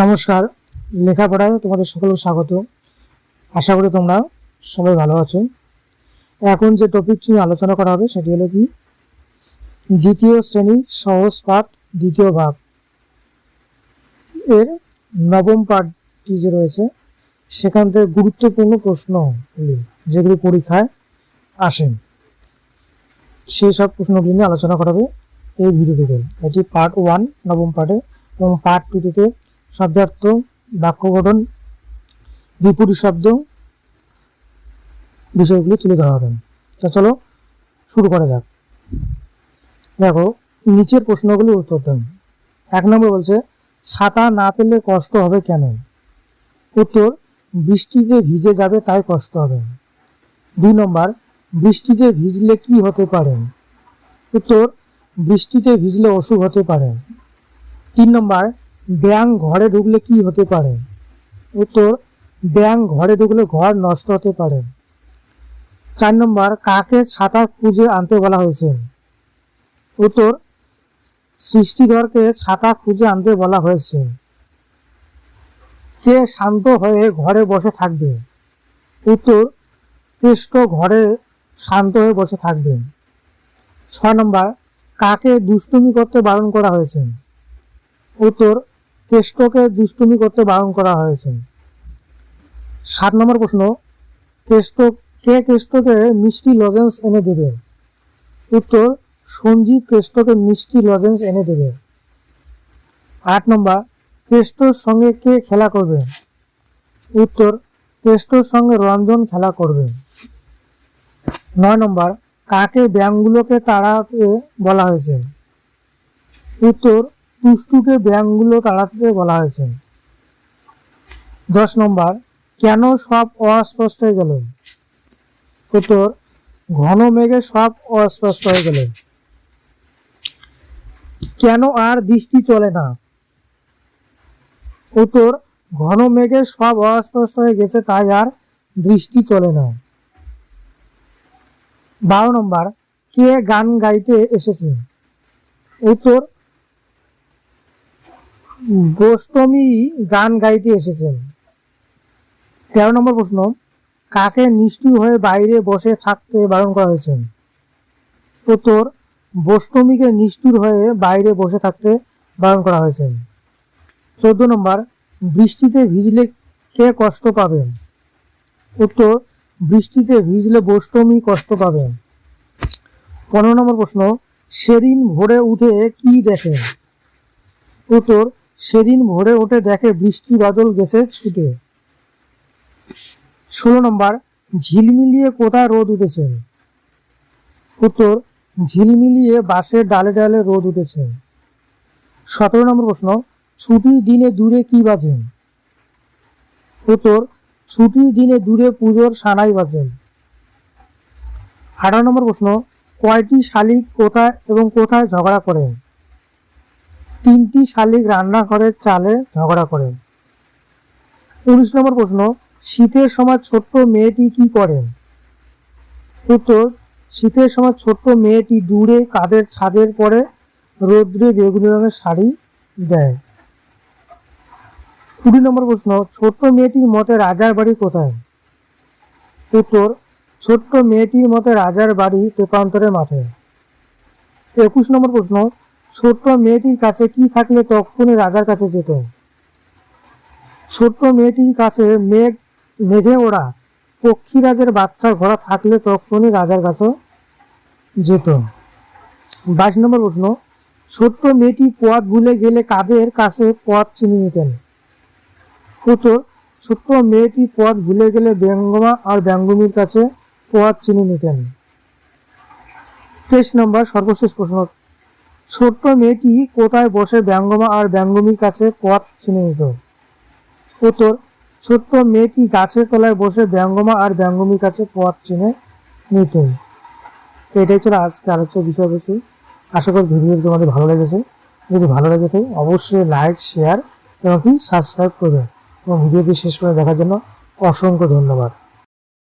নমস্কার, লেখাপড়ায় তোমাদের সকলকে স্বাগত। আশা করি তোমরা সবাই ভালো আছো। এখন যে টপিকটি নিয়ে আলোচনা করা হবে সেটি হলো কি? দ্বিতীয় শ্রেণি সহজ পাঠ, দ্বিতীয় ভাগ। এর নবম পাঠটি যে রয়েছে, সেখান থেকে গুরুত্বপূর্ণ প্রশ্নগুলি, যেগুলি পরীক্ষায় আসেন সেই সব প্রশ্নগুলি নিয়ে আলোচনা করা হবে এই ভিডিওটিতে। এটি পার্ট ওয়ান নবম পাঠে এবং পার্ট টুটিতে শব্দার্থ, বাক্য গঠন, বিপরীত শব্দ বিষয়গুলি তুলে ধরা হবে। তো চলো শুরু করা যাক। দেখো, নিচের প্রশ্নগুলি উত্তর দেন। এক নম্বর বলছে, ছাতা না পেলে কষ্ট হবে কেন? উত্তর, বৃষ্টিতে ভিজে যাবে তাই কষ্ট হবে। দুই নম্বর, বৃষ্টিতে ভিজলে কি হতে পারে? উত্তর, বৃষ্টিতে ভিজলে অসুখ হতে পারে। তিন নম্বর ব্যাং ঘরে ঢুকলে কি হতে পারে? উত্তর ব্যাং ঘরে ঢুকলে ঘর নষ্ট হতে পারে। চার নম্বর, কাকে ছাতা খুঁজে আনতে বলা হয়েছে? উত্তর, সৃষ্টিধরকে ছাতা খুঁজে আনতে বলা হয়েছে। কে শান্ত হয়ে ঘরে বসে থাকবে? উত্তর কেষ্ট ঘরে শান্ত হয়ে বসে থাকবে। ছয় নম্বর, কাকে দুষ্টুমি করতে বারণ করা হয়েছে? উত্তর কেষ্টকে দুষ্টুমি করতে বারণ করা হয়েছে। সাত নম্বর প্রশ্ন, কেষ্ট, কে কেষ্টকে মিষ্টি লজেন্স এনে দেবে? উত্তর, সঞ্জীব কেষ্টকে মিষ্টি লজেন্স এনে দেবে। আট নম্বর, কেষ্টর সঙ্গে কে খেলা করবে? উত্তর, কেষ্টর সঙ্গে রঞ্জন খেলা করবে। নয় নম্বর, কাকে ব্যায়ামগুলোকে তাড়াতে বলা হয়েছে? উত্তর তুষ্টুকে ব্যায়ামগুলো তাড়াতে বলা হয়েছে। দশ নম্বর, কেন সব অস্পষ্ট হয়ে গেল? উত্তর, ঘন মেঘে সব অস্পষ্ট হয়ে গেল। কেন আর দৃষ্টি চলে না? উত্তর, ঘন মেঘে সব অস্পষ্ট হয়ে গেছে, তাই আর দৃষ্টি চলে না। বারো নম্বর, কে গান গাইতে এসেছে? উত্তর গোস্বামী গান গাইতে এসেছেন। তেরো নম্বর প্রশ্ন, কাকে নিষ্ঠুর হয়ে বাইরে বসে থাকতে বারণ করা হয়েছে? উত্তর, বোষ্টমীকে নিষ্ঠুর হয়ে বাইরে বসে থাকতে বারণ করা হয়েছে। চোদ্দ নম্বর, বৃষ্টিতে ভিজলে কে কষ্ট পাবেন উত্তর, বৃষ্টিতে ভিজলে বোষ্টমী কষ্ট পাবেন পনেরো নম্বর প্রশ্ন, সেদিন ভোরে উঠে কি দেখে? উত্তর সেদিন ভোরে উঠে দেখে বৃষ্টি বাদল গেছে ছুটে। ষোলো নম্বর, ঝিলমিলিয়ে কোথায় রোদ উঠেছে? উত্তর, ঝিলমিলিয়ে বাঁশের ডালে ডালে রোদ উঠেছে। সতেরো নম্বর প্রশ্ন, ছুটির দিনে দূরে কি বাজেন? উত্তর, ছুটির দিনে দূরে পুজোর সানাই বাজেন। আঠারো নম্বর প্রশ্ন, কয়টি শালিক কোথায় এবং কোথায় ঝগড়া করেন? তিনটি শালিক রান্নাঘরের চালে ঝগড়া করেন উনিশ নম্বর প্রশ্ন, শীতের সময় ছোট্ট মেয়েটি কি করেন উত্তর, শীতের সময় ছোট্ট মেয়েটি দূরে কাদের ছাদের পরে রৌদ্রে বেগুনি রঙের শাড়ি দেয়। কুড়ি নম্বর প্রশ্ন, ছোট্ট মেয়েটির মতে রাজার বাড়ি কোথায়? উত্তর, ছোট্ট মেয়েটির মতে রাজার বাড়ি তেপান্তরের মাঠে। একুশ নম্বর প্রশ্ন ছোট্ট মেয়েটির কাছে কি থাকলে তখনই রাজার কাছে যেত? ছোট্ট মেয়েটির কাছে মেঘ, মেঘে ওড়া পক্ষীরাজের বাচ্চা ঘোড়া থাকলে তখনই রাজার কাছে যেত। বাইশ নম্বর প্রশ্ন, ছোট্ট মেয়েটি পথ ভুলে গেলে কাদের কাছে পথ চিনে নিতেন? উত্তর, ছোট্ট মেয়েটি পথ ভুলে গেলে ব্যঙ্গমা আর ব্যঙ্গমীর কাছে পথ চিনে নিতেন। তেইশ নম্বর সর্বশেষ প্রশ্ন ছোট্ট মেয়েটি কোথায় বসে ব্যঙ্গমা আর ব্যঙ্গমীর কাছে পথ চিনে নিত। উত্তর, ছোট্ট মেয়েটি গাছের তলায় বসে ব্যঙ্গমা আর ব্যঙ্গমীর কাছে পথ চিনে নিত। তো এটাই ছিল আজকে আলোচ্য বিষয়বস্তু। আশা করি ভিডিওটি তোমাদের ভালো লেগেছে। যদি ভালো লেগে থাকে, অবশ্যই লাইক, শেয়ার এবং কি সাবস্ক্রাইব করবে। এবং ভিডিওটি শেষ করে দেখার জন্য অসংখ্য ধন্যবাদ।